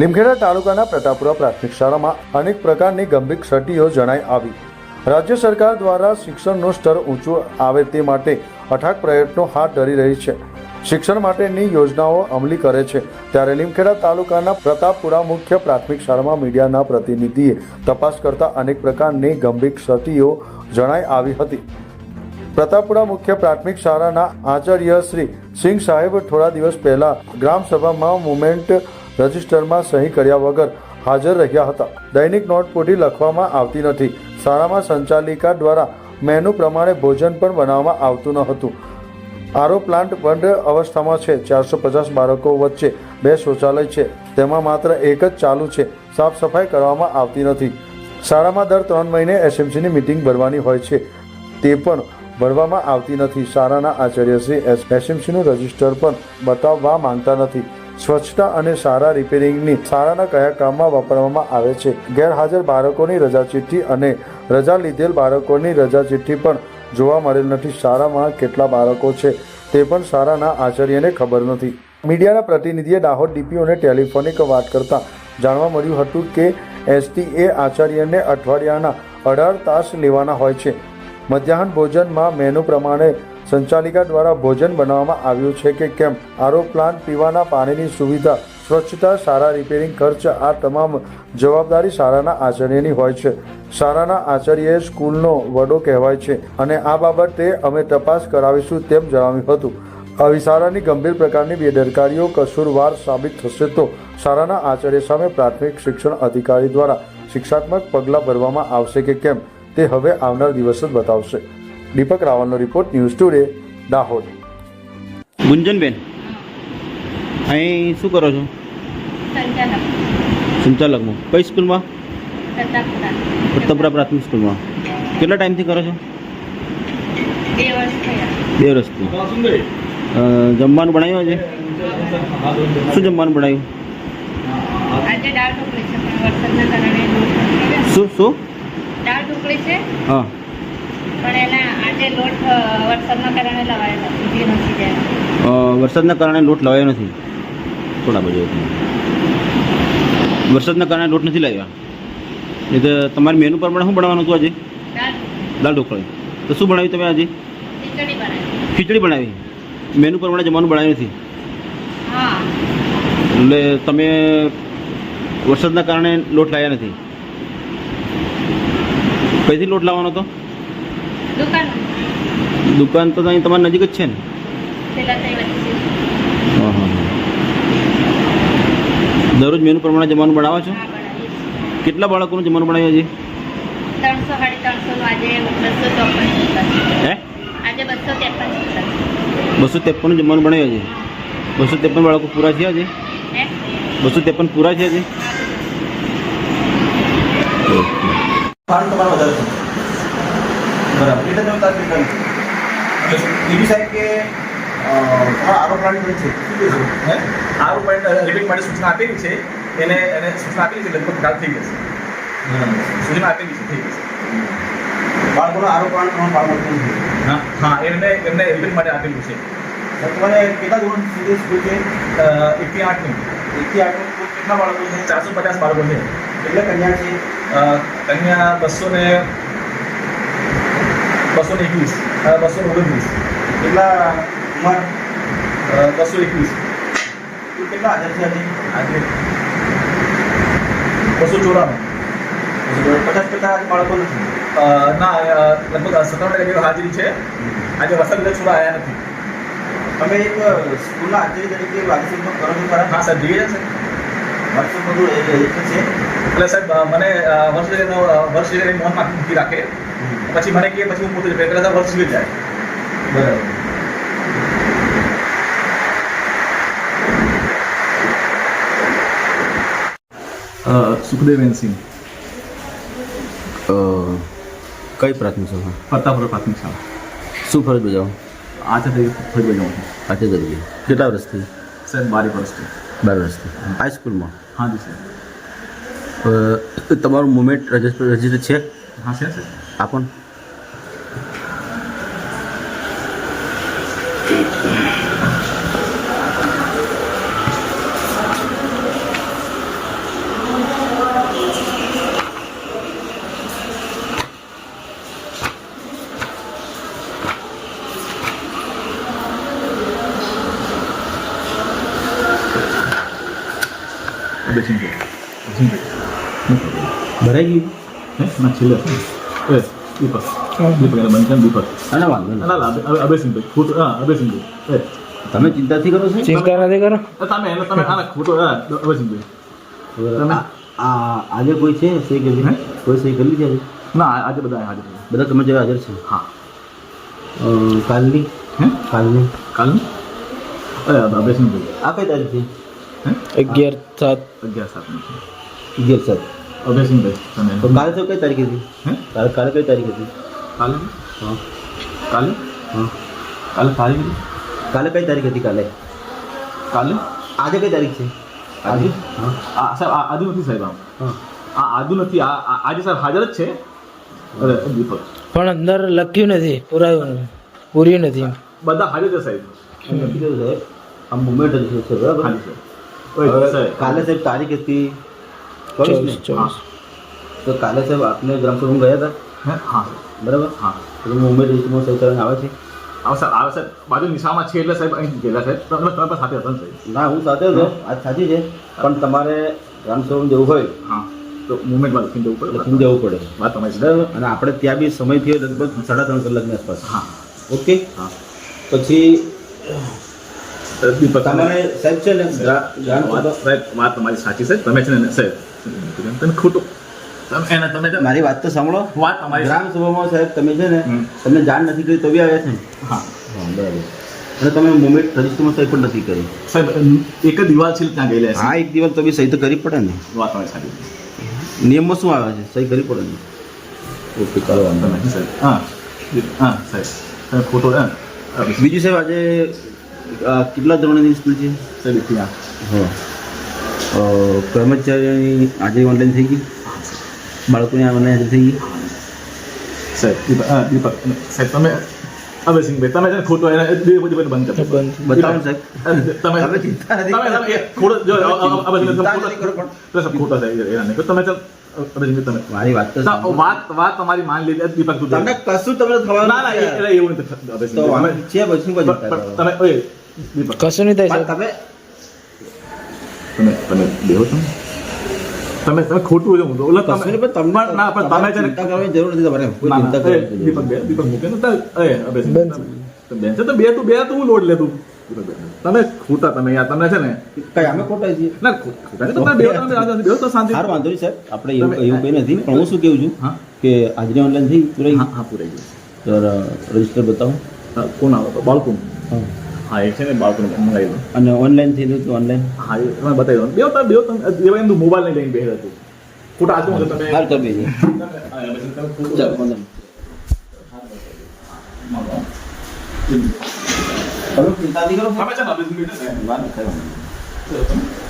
લીમખેડા તાલુકાના પ્રતાપપુરા પ્રાથમિક શાળામાં અનેક પ્રકારની ગંભીર ક્ષતિઓ જણાઈ આવી. રાજ્ય સરકાર દ્વારા શિક્ષણનું સ્તર ઊંચું આવે તે માટે અઠાક પ્રયત્નો હાથ ધરી રહી છે. શિક્ષણ માટેની યોજનાઓ અમલી કરે છે. ત્યારે લીમખેડા તાલુકાના પ્રતાપપુરા મુખ્ય પ્રાથમિક શાળામાં મીડિયાના પ્રતિનિધિએ તપાસ કરતા અનેક પ્રકારની ગંભીર ક્ષતિઓ જણાઈ આવી હતી. પ્રતાપપુરા મુખ્ય પ્રાથમિક શાળાના આચાર્ય શ્રી સિંહ સાહેબ થોડા દિવસ પહેલા ગ્રામસભામાં મુમેન્ટ રજિસ્ટરમાં સહી કર્યા વગર હાજર રહ્યા હતા. દૈનિક નોટપોટી લખવામાં આવતી નથી. શાળામાં સંચાલિકા દ્વારા મેનુ પ્રમાણે ભોજન પણ બનાવવામાં આવતું ન હતું આરો પ્લાન્ટ બંધ અવસ્થામાં છે. ચારસો પચાસ બાળકો વચ્ચે બે શૌચાલય છે. તેમાં માત્ર એક જ ચાલુ છે. સાફ સફાઈ કરવામાં આવતી નથી. શાળામાં દર ત્રણ મહિને એસએમસીની મિટિંગ ભરવાની હોય છે. તે પણ ભરવામાં આવતી નથી. શાળાના આચાર્યશ્રી એસએમસીનું રજિસ્ટર પણ બતાવવા માંગતા નથી. સ્વચ્છતા અને સારા રિપેરિંગની શાળાના કયા કામમાં વાપરવામાં આવે છે? ગેરહાજર બાળકોની રજા ચિઠ્ઠી અને રજા લીધેલ બાળકોની રજા ચિઠ્ઠી પણ જોવા મળેલ નથી. શાળામાં કેટલા બાળકો છે તે પણ શાળાના આચાર્યને ખબર નથી. મીડિયાના પ્રતિનિધિએ દાહોદ ડીપીઓને ટેલિફોનિક વાત કરતા જાણવા મળ્યું હતું કે એસટીએ આચાર્યને અઠવાડિયાના અઢાર તાસ લેવાના હોય છે. મધ્યાહન ભોજનમાં મેનુ પ્રમાણે સંચાલિકા દ્વારા ભોજન બનાવવામાં આવ્યું છે કે કેમ? આરો પ્લાન્ટ પીવાના પાણીની સુવિધા, સ્વચ્છતા, સારા રિપેરિંગ ખર્ચ, આ તમામ જવાબદારી શાળાના આચાર્યની હોય છે. શાળાના આચાર્યએ સ્કૂલનો વડો કહેવાય છે અને આ બાબતે અમે તપાસ કરાવીશું તેમ જણાવ્યું હતું. આવી શાળાની ગંભીર પ્રકારની બેદરકારીઓ કસૂરવાર સાબિત થશે તો શાળાના આચાર્ય સામે પ્રાથમિક શિક્ષણ અધિકારી દ્વારા શિક્ષાત્મક પગલાં ભરવામાં આવશે કે કેમ? તે હવે આવનાર દિવસ જ બતાવશે. દીપક રાવલનો રિપોર્ટ ન્યૂઝ ટુડે દાહોદ. ગુંજનબેન અહીં શું કરો છો? સંચાલક. સંચાલકમાં. કઈ સ્કૂલમાં? પ્રતાપરા પ્રાથમિક સ્કૂલમાં. કેટલા ટાઈમથી કરો છો? બે વર્ષથી જમવાનું બનાવ્યું આજે? શું જમવાનું બનાવ્યું. શું શું? દાળ ઢોકળી છે હા. પણ એના આજે લોટ વરસાદના કારણે લવાયેલો સુધી નથી જાય વરસાદના કારણે લોટ લવાયો નથી? થોડા બાજુ વરસાદના કારણે લોટ નથી લાવ્યા? એ તો તમારી મેનુ પ્રમાણે શું બનાવવાનું હતું આજે? દાળ ઢોકળી. તો શું બનાવ્યું તમે આજે? ખીચડી બનાવી. મેનુ પ્રમાણે જમવાનું બનાવ્યું નથી? એટલે તમે વરસાદના કારણે લોટ લાવ્યા નથી? કઈથી લોટ લાવવાનો હતો? દુકાન તો અહીં તમારી નજીક જ છે ને. દરરોજ મેનુ પ્રમાણે જમવાનું બનાવો છો. કેટલા બાળકોનું જમવાનું બનાવ્યું આજે બસો હે? આજે ત્રેપન ત્રેપનનું જમવાનું બનાવ્યું હજી બસો ત્રેપન બાળકો પૂરા થયા છે? બસો ત્રેપન પૂરા થયા છે? હજી છે. બરાબર. બીજી સાહેબ કે અ, તમારા આરો પણ છે. આરોપ હે રિપીટ માટે સૂચના આપેલી છે. એને એને સૂચના આપેલી છે લગભગ કાલ થઈ જશે. સૂચના આપેલી છે થઈ જશે. બાળકોનો આરોપણ ત્રણ નથી હા હા એમને એમને રિપીટ માટે આપેલું છે. તમારે કેટલા ધોરણ સુધી સ્કૂલ છે? એકથી આઠની. એકથી આઠ કેટલા બાળકો છે? ચારસો પચાસ બાળકો છે. એટલે કન્યા છે? કન્યા બસો ને બસો ને એકવીસ. બસો ઓગણત્રીસ. કેટલા ઉંમર? બસો એકવીસ. કેટલા હાજર છે આજે બસો ચોરાણું. પચાસ ટકા બાળકો નથી? ના લગભગ સત્તાવન ટકા હાજરી છે. આજે વસંત છોડા આવ્યા નથી. તમે એક સ્કૂલના આચાર્ય તરીકે વાતચીત કરો છો ખરા હા સર જોઈએ છે. વાતચીત બધું એ એ છે. એટલે સાહેબ મને વર્ષ વર્ષ મોહનમાં રાખે. પછી મને કહે પછી હું પોતે જ પહેલા વર્ષ સુધી જાય બરાબર સુખદેવ એનસિંહ કઈ પ્રાથમિક શાળા પ્રતાપપુરા પ્રાથમિક શાળા શું ફરજ બજાવો આચાર તરીકે ફરજ બજાવું છું આજે તરીકે કેટલા વર્ષથી સાહેબ બારી વર્ષથી બાર વર્ષથી હાઈસ્કૂલમાં હા જી સાહેબ અ, તમારું મુમેન્ટ રજિસ્ટર રજિસ્ટર છે હા છે સાહેબ આપણ ભરાઈ ગયું હે ના છેલ્લે છે એ દીપક દીપક એને બંધ છે ને દીપક અને વાંધો નહીં ના ના અભય- અભયસિંહભાઈ ખોટું હા અભયસિંહભાઈ એ તમે ચિંતાથી કરો છો ચિંતા નથી કરો તમે એને તમે આના ખોટો હા અભયસિંહભાઈ તમે આ આજે કોઈ છે સહી કરી હે? કોઈ સહી કરી લીધી આજે ના આજે બધા હાજર છે. બધા તમે જોડે હાજર છે હા અ, કાલની હે કાલની કાલનું અરે અભયસિંહભાઈ આ કઈ તારીખ છે હે અગિયાર સાત અગિયાર સાતનું છે અગિયાર સાત અભયસિંહભાઈ તમે તો કાલે તો કઈ તારીખ હતી? હે? કાલે કાલે કઈ તારીખ હતી? કાલે? હા. કાલે? હા. કાલે તારીખ કાલે કઈ તારીખ હતી કાલે? કાલે? આજે કઈ તારીખ છે? આજે? હા. આ સાહેબ આ આદુ નથી સાહેબ આમ. હા. આ આજુ નથી આ આજે સાહેબ હાજર જ છે? અરે દીપક પણ અંદર લખ્યું નથી પુરાયું પૂર્યું નથી બધા હાજર છે સાહેબ. સાહેબ. આ મુમેન્ટ છે બરાબર? હાજી સાહેબ. સાહેબ. કાલે સાહેબ તારીખ હતી? ચોવીસ તો કાલે સાહેબ આપને ગ્રામસભામાં ગયા હતા? હે? હા. બરાબર? હા. તો મુંબઈ રજિસ્ટરમાં સહી કરીને આવે છે? હા સાહેબ આવે સાહેબ. બાજુ નિશામાં છે એટલે સાહેબ અહીં ગયેલા સાહેબ. તમે તમે પણ સાથે હતા ને સાહેબ? ના હું સાથે હતો. આજ સાચી છે. પણ તમારે ગ્રામસભામાં જવું હોય. હા. તો મુવમેન્ટમાં લખીને જવું પડે? લખીને જવું પડે. વાત તમારી છે. બરાબર? અને આપણે ત્યાં બી સમય થયો લગભગ સાડા ત્રણ કલાકની આસપાસ. હા. ઓકે? હા. પછી તમારે સાહેબ છે ને વાત સાહેબ વાત તમારી સાચી છે તમે છે ને સાહેબ તમે ખોટું. તમે એને તમે મારી વાત તો સાંભળો. વાત તમારી ગ્રામ સભામાં સાહેબ તમે છે ને તમને જાણ નથી કરી તો બી આવ્યા છે. ને હા બરાબર. અને તમે મુમેન્ટ રજિસ્ટરમાં સહી પણ નથી કરી. સાહેબ એક જ દિવાલ છે ત્યાં ગયેલા છે. હા એક દિવસ તો બી સહી તો કરી પડે ને. વાત તમારી સાચી. છે નિયમમાં શું આવે છે? સહી કરી પડે ને. ઓકે કરો વાંધો નહીં. સાહેબ હા. હા સાહેબ. તમે ખોટો હા. બીજું સાહેબ આજે કેટલા ધોરણની સ્કૂલ છે? હા. કર્મચારીઓની હાજરી ઓનલાઈન થઈ ગઈ? બાળકોની ઓનલાઈન હાજરી થઈ ગઈ? સાહેબ દીપક સાહેબ તમે હવે તમે છે ખોટો એને બે બધી બધી બંધ. કરજો બતાવો સાહેબ. તમે તમે તમે તમે ખોટો જો તમે આ- આ- આ બધી ચિંતા ખોટો- નથી કરો પણ. તો સાહેબ એના નહીં તમે ચાલ હવે સિંહભાઈ તમે. મારી વાત. વાત વાત તમારી માન લીધી દીપક તમને કશું તમને થવાનું ના ના એ- નથી. એ- એવું નથી તમે ઓય કશું નહીં થાય તમે તમે તમે બેહો તમે તમે તમે ખોટું છે હું ઓલા કશું પણ તમને ના પણ તમે છે ચિંતા કરવાની જરૂર નથી તમારે કોઈ ચિંતા કરવાની દીપક બે દીપક મૂકે ને એ, હવે છે, બંધ. તમે- બેન છે તો બે તું બે તું લોડ લે તું તમે ખોટા તમે યાર તમને છે ને કઈ અમે ખોટા છીએ ના ખોટા નહીં, બે તમે આજે તો શાંતિ સારું વાંધો નહીં સાહેબ આપણે એવું કંઈ નથી પણ હું શું કહું છું હા કે આજની ઓનલાઈન થઈ પૂરાઈ હા હા પૂરાઈ તો રજિસ્ટર બતાવો કોણ આવે બાળકો હા હા એ છે ને બાળકોને મંગાવી દો અને ઓનલાઈન થઈ દઉં તો ઓનલાઈન હા એ તમે બતાવી દો. તમે બેહો તમે એવા એમનું મોબાઈલ લઈને બેહે હતું ખોટા હાથમાં હતો તમે હાલ તો નહીં. તમે ચિંતા નહીં કરો તમે છે. ને